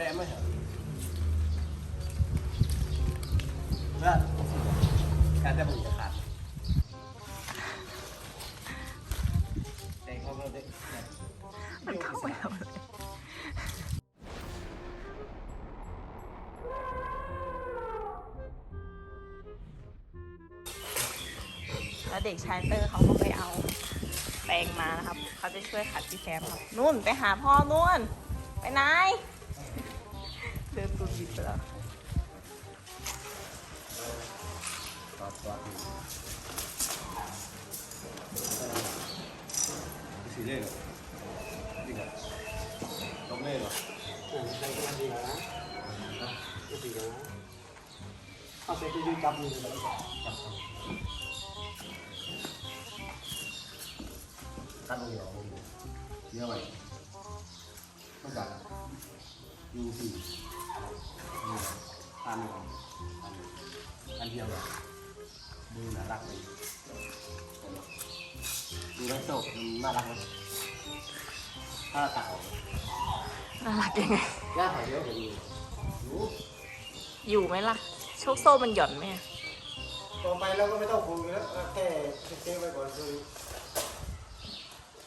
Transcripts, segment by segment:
ได้ไหมเหรอเพื่อนการจะบุญจะขาดแต่เขาได้มันเข้าไปทำอะไรแล้วเด็กชายเตอร์เขาก็ไปเอาแปรงมานะครับ เขาจะช่วยขัดพี่แซมครับ นู่นไปหาพ่อนู่น ไปไหน บิดไปแล้วตอดตอดสีเล่เหรอจริงเหรอต้องเล่เหรอใส่กำลังดีแล้วนะก็ดีแล้วนะเอาใส่ตัวยืนจับมือเลยจับตั้งเหนียวเยอะไปต้องการยูสี่ ตามเหนียวอันเดียวเลยดูน่ารักเลยดูแล้วโตมันน่ารักไหมถ้าตัดออกน่ารักยังไงย่าหอยเดียวจะดีรู้อยู่ไหมล่ะ โชคโซ่มันหย่อนไหมต่อไปเราก็ไม่ต้องผูกแล้วแค่เซฟไว้ก่อนคือ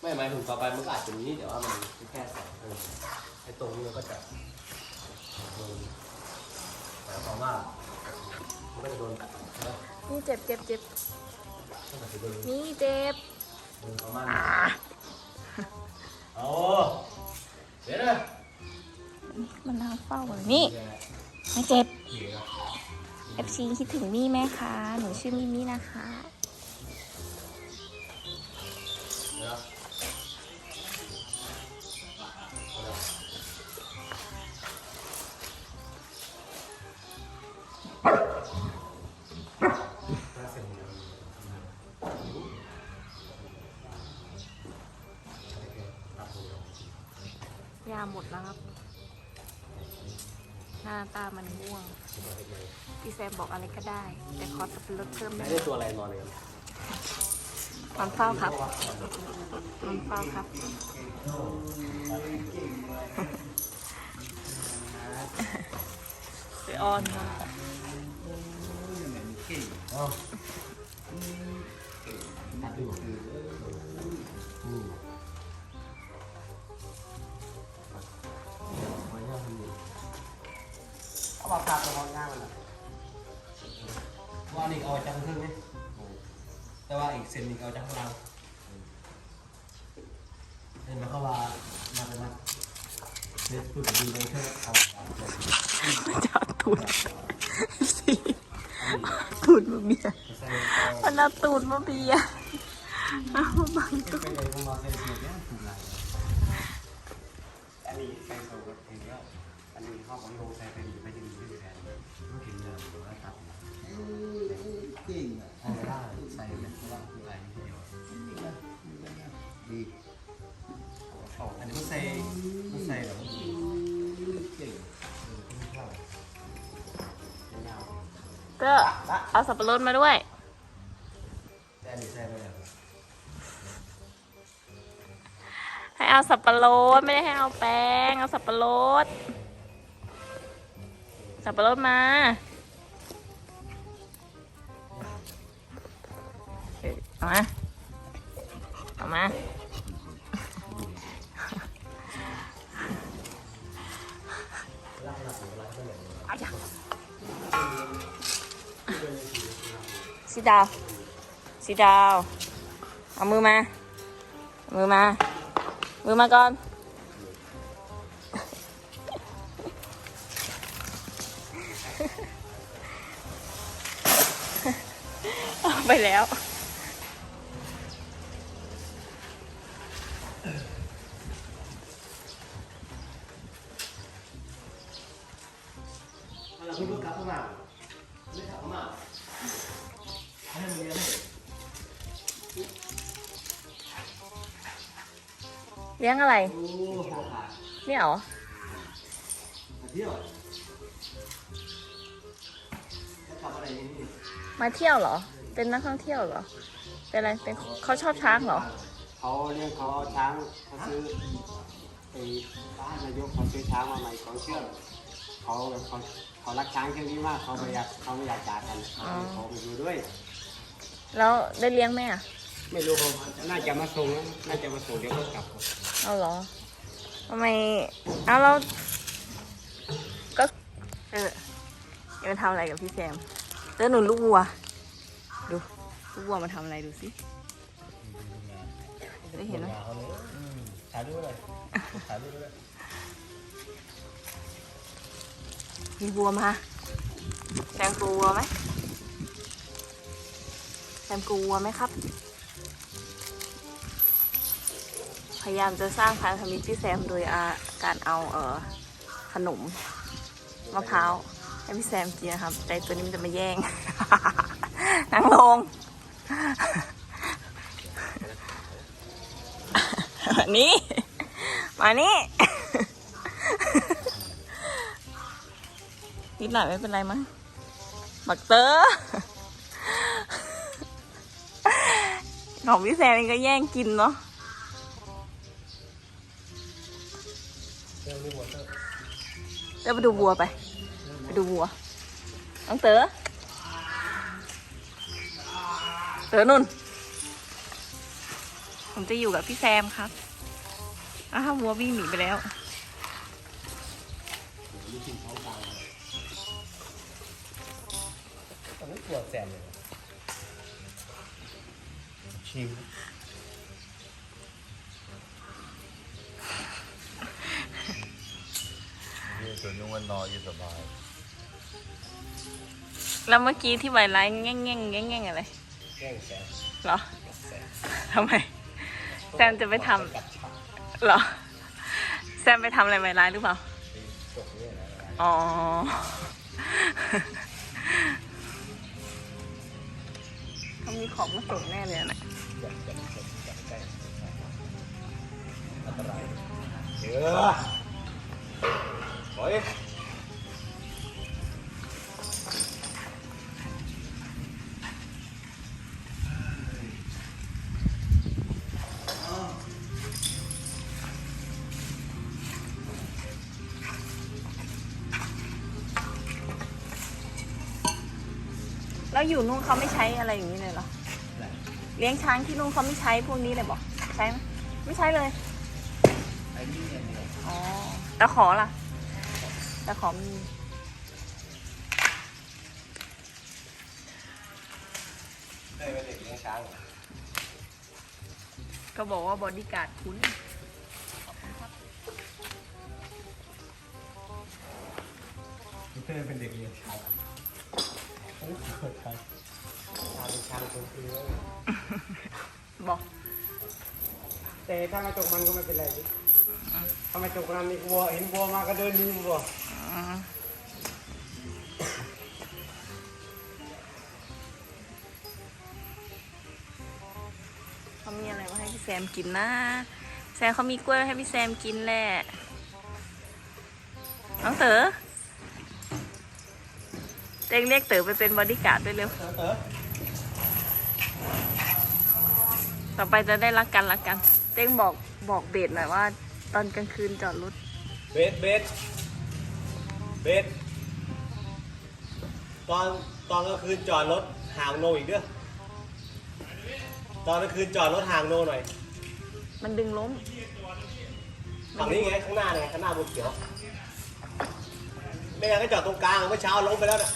ไม่หมายถึงต่อไปมันก็อาจจะมีแต่ว่ามันแค่สองไอ้ตรงนี้มันก็จะ โดนหมายความว่ามันก็จะโดนตัดนะนี่เจ็บเจ็บเจ็บมันก็จะโดนนี่เจ็บโดนประมาณนี้เอาเดี๋ยวนะมันนั่งเฝ้าเลยนี่ไม่เจ็บเดี๋ยวนะ FC คิดถึงมี่ไหมคะ หนูชื่อมิมี่นะคะ น้าตามันง่วง พี่แซมบอกอะไรก็ได้ แต่ขอสับปะรดเพิ่มไม่ได้ได้ตัวอะไรนอนเลยครับมันเฝ้าครับมันเฝ้าครับ ไปออนมาอ๋ เอามาพาไปห้องน้ำมันนะว่านี่เอาจากข้างนี้แต่ว่าอีกเส้นนึงเอาจากข้างล่างเห็นไหมเขาว่ามาเลยนะเน็ตพูดดีเลยแค่เอาเอาจะเอาตูดสิตูดมาเบียร์ใส่มันเอาตูดมาเบียร์เอามาบังตูดไปเลยผมมาใส่เสื้อเนี่ยถูกไหมอันนี้ใส่โซ่ก็เห็นแล้ว อันนี้ข้าของโลใส่ไปดีไปดีไม่แพงไม่ถึงเงินหรือว่าตัดจริงอะใส่ได้ใส่เลยเพราะว่าคืออะไรทีเดียวดีอันนี้มันใส่มันใส่แบบเก่งยาวก็เอาสับปะรดมาด้วยแต่อันนี้ใส่ไปแล้วให้เอาสับปะรดไม่ได้ให้เอาแป้งเอาสับปะรด สับปะรดมาเอามาเอามาเอาจ้ะสีดาวสีดาว เอามือมา มือมา มือมาก่อน ไปแล้ว เราเพิ่งกลับเข้ามาไม่กลับเข้ามาให้มันเรียนเลี้ยงอะไร โอ้โหขาดเนี่ยเหรอ เที่ยวจะทำอะไรนี่มาเที่ยวเหรอ เป็นนักท่องเที่ยวเหรอ เป็นอะไร เป็นเขาชอบช้างเหรอ เขาเลี้ยงเขาเอาช้างเขาซื้อไปไอ้บ้านนายกเขาซื้อช้างมาใหม่เขาเชื่อมเขาแบบเขาเขารักช้างเชือกนี้มากเขาไม่อยากเขาไม่อยากจากกันเขาไปดูด้วย แล้วได้เลี้ยงไหมอะ ไม่รู้เขาน่าจะมาส่งนะน่าจะมาส่งเดี๋ยวก็กลับเอาเหรอทำไม เอาเราก็ เออจะมาทำอะไรกับพี่แซมเจอหนุนลูกวัว ดูลูกวัวมาทำอะไรดูสิได้เห็นไหมเขาเลยอืมถ่ายรูปเลยถ่ายรูปเลยมีวัวมาแซมกลัววัวไหมแซมกลัววัวไหมครับ พยายามจะสร้างพันธมิตรพี่แซมโดยอาการเอาเออขนมมะพร้าวให้พี่แซมกินนะครับ แต่ตัวนี้มันจะมาแย่ง นั่งลง นี่ มานี่ นิดหน่อยไม่เป็นไรมั้ง บักเตอร์ของพี่แซมเองก็แย่งกินเนาะเรื่องนี้หมดเถอะเดี๋ยวไปดูวัวไป ไปดูวัวน้องเต๋อ เต๋อนุ่น ผมจะอยู่กับพี่แซมครับอ้าววัววิ่งหนีไปแล้ว ตอนนี้ปวดแสบเลยชิมนี่ส่วนยุ่งวันนอนอยู่สบาย แล้วเมื่อกี้ที่ไวไลท์แง่งแง่งแง่งแง่งอะไร แกล้งแสบเหรอแสบทำไม แซมจะไปทกัดฉากำเหรอ แซมไปทำอะไรไวไลท์หรือเปล่าจบเนี่ยนะอ๋อ เขามีของมาส่งแน่เลยอะนะจับจับจับจับใกล้อันตรายเยอะโอ้ย แล้วอยู่นู่นเขาไม่ใช้อะไรอย่างนี้เลยเหรอ เลี้ยงช้างที่นู่นเขาไม่ใช้พวกนี้เลยบอกใช้ไหมไม่ใช้เลยไอ้นี่อย่างเดียวอ๋อตะขอล่ะตะขอมีได้เป็นเด็กเลี้ยงช้างเหรอก็บอกว่าบอดี้การ์ดคุ้นเพื่อนเป็นเด็กเลี้ยงช้าง บอกแต่ถ้าไม่ตกมันก็ไม่เป็นไรดิถ้าไม่ตกมันนี่วัวเห็นวัวมาก็เดินหนีวัวอืมเขามีอะไรมาให้พี่แซมกินนะ แซมเขามีกล้วยให้พี่แซมกินแหละ น้องเต๋อ เต็งเรียกเต๋อไปเป็นบอดี้การ์ดด้วยเร็วเออต่อไปจะได้รักกันรักกัน เต้งบอกบอกเบสหน่อยว่า ตอนกลางคืนจอดรถ เบสเบสเบสตอนตอนกลางคืนจอดรถห่างโนอีกเด้อตอนกลางคืนจอดรถห่างโนหน่อยมันดึงล้มฝั่งนี้ไงข้างหน้าไงข้างหน้าบนเขียวไม่งั้นก็จอดตรงกลางเมื่อเช้าล้มไปแล้วน่ะ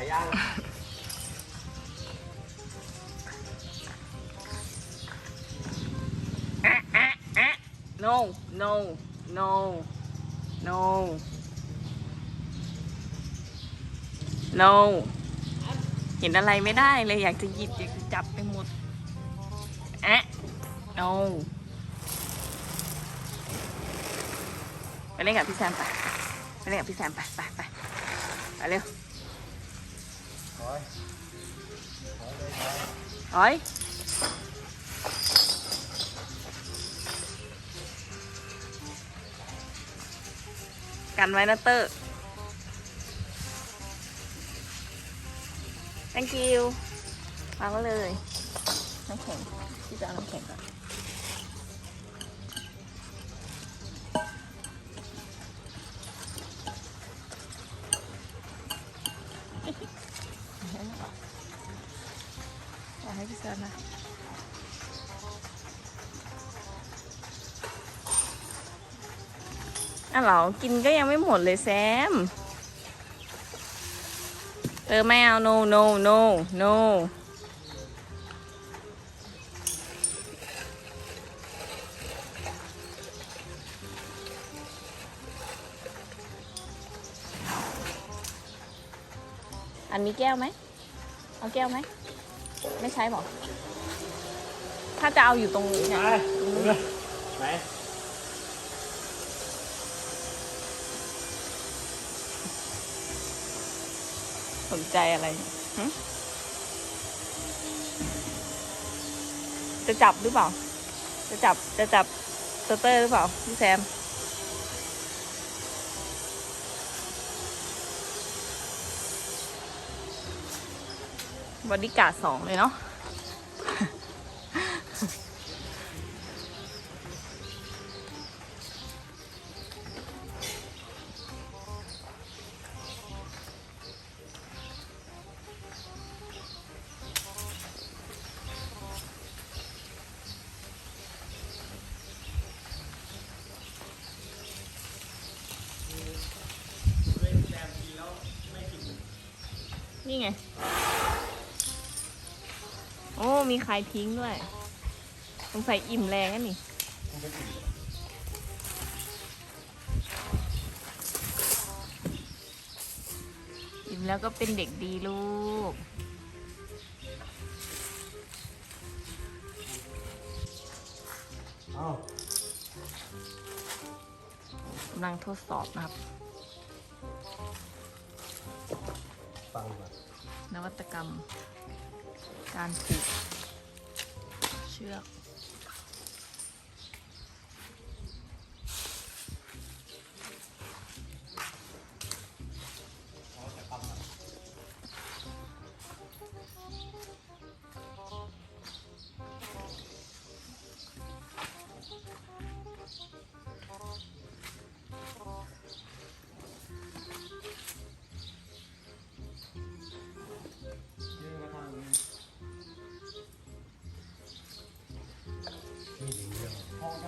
ายยางอะอะอะ no no no no no เห็นอะไรไม่ได้เลยอยากจะหยิบอยากจะจับไปหมดอะ no ไปเล่นกับพี่แซมไป ไปเล่นกับพี่แซมไปไปไปไปเร็ว โอ้ยกันไว้นะเตอร์ thank you วางเลย น้ำแข็งพี่จะเอาน้ำแข็งก่อนะเหรอ กินก็ยังไม่หมดเลยแซม เออไม่เอา no no no no อันมีแก้วไหม เอาแก้วไหม ไม่ใช้บอถ้าจะเอาอยู่ตรงนี้เนี่ย ไหน นใจอะไรจะจับหรือเปล่า จะจับจะจับสเตอร์หรือเปล่าพี่แซมบอดี้การ์ดสองเลยเนาะ นี่ไง โอ้ มีใครทิ้งด้วยสงสัยอิ่มแรงอะนี่อิ่มแล้วก็เป็นเด็กดีลูกเอ้ากำลังทดสอบนะครับ ตกรรม การผูกเชือก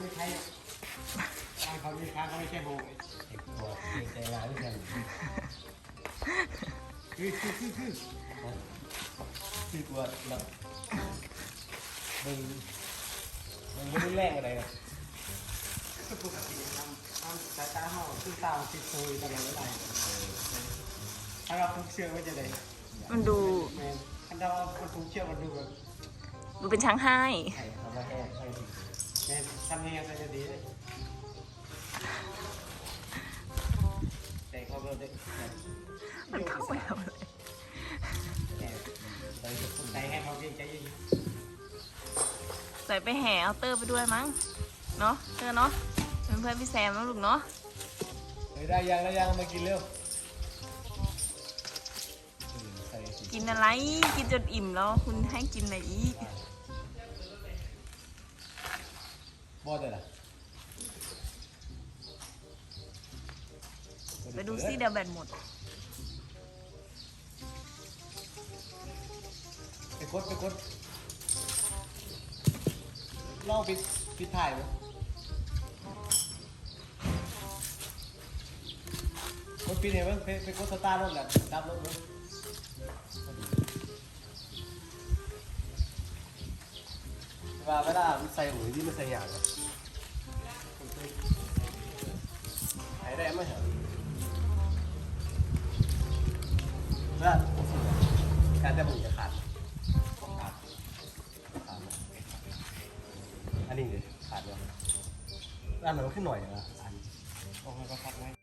ไม่ใช่ทางเขามีค้างเขาไม่ใช่โฮงไอ้ตัวเกรงใจร้ายกันคือคือคือคือคือตัวแบบมึงมึงไม่ได้แรงอะไรนะปกติทำทำสายตาห้องคือตาติดโซยตลอดเวลาถ้าเราผูกเชือกไว้จะได้มันดูแมนถ้าเราผูกเชือกมันดูแบบดูเป็นช้างให้ใช่เขามาแห้งให้จริง ทำยังไงจะดีเลยแต่เขาก็ได้มันเข้าไปทำอะไรใส่ให้เขาเพียงใจเย็นใส่ไปแห่เอาเตอร์ไปด้วยมั้ง เนาะเตอร์เนาะเป็นเพื่อนพี่แซมนะลูกเนาะได้ยังได้ยังมากินเร็ว กินอะไร กินจนอิ่มแล้ว คุณให้กินอะไรอีก บอดเลยล่ะไปดูซิเดี๋ยวแบตหมด ไปกดไปกดลองปิดปิดถ่ายไหมกดปิดเห็นไหมไปไปกดสตาร์ทรถแหละดับรถเลย เวลาเวลาใส่หูที่มันใส่อย่างอะหายได้ไหมเหรอว่าการจะมึงจะขาดขาดขาดอันนี้เลยขาดเลยอันไหนมันขึ้นหน่อยเหรออันออกมาก็พักไว้